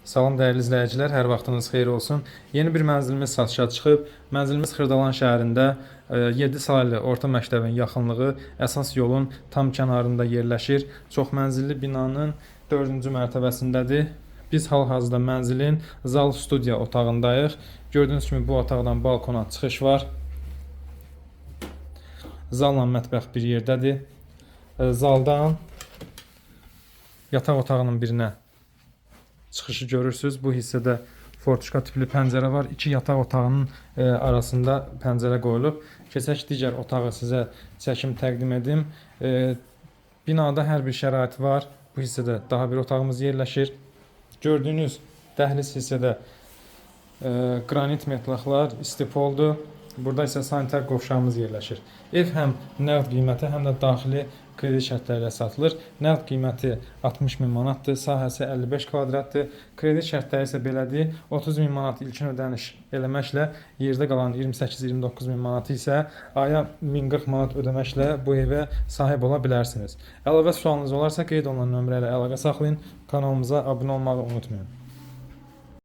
Salam dəyərli izləyicilər, hər vaxtınız xeyir olsun. Yeni bir mənzilimiz satışa çıxıb. Mənzilimiz Xırdalan şəhərində 7 saylı orta məktəbin yaxınlığı əsas yolun tam kənarında yerləşir. Çox mənzilli binanın 4-cü mərtəbəsindədir. Biz hal-hazırda mənzilin zal studiya otağındayıq. Gördüyünüz kimi bu otaqdan balkona çıxış var. Zalla mətbəx bir yerdədir. E, Zaldan yataq otağının birinə çıxışı görürsüz. Bu hissədə fortuşka tipli pəncərə var. İki yataq otağının e, arasında pəncərə qoyulub. Keçək digər otağı sizə çəkim təqdim edim. E, binada hər bir şərait var. Bu hissədə daha bir otağımız yerləşir. Gördüyünüz dəhliz hissədə e, qranit metlaqlar istipoldur. Burada isə sanitar qovşağımız yerləşir. Ev həm nəqd qiyməti, həm də daxili kredit şərtləri ilə satılır. Nəqd qiyməti 60 min manatdır, sahəsi 55 kvadratdır. Kredit şərtləri isə belədir. 30 min manat ilkin ödəniş eləməklə yerdə qalan 28-29 min manatı isə aya 1040 manat ödəməklə bu evə sahib ola bilərsiniz. Əlavə sualınız olarsa qeyd olunan nömrə ilə əlaqə saxlayın. Kanalımıza abunə olmağı unutmayın.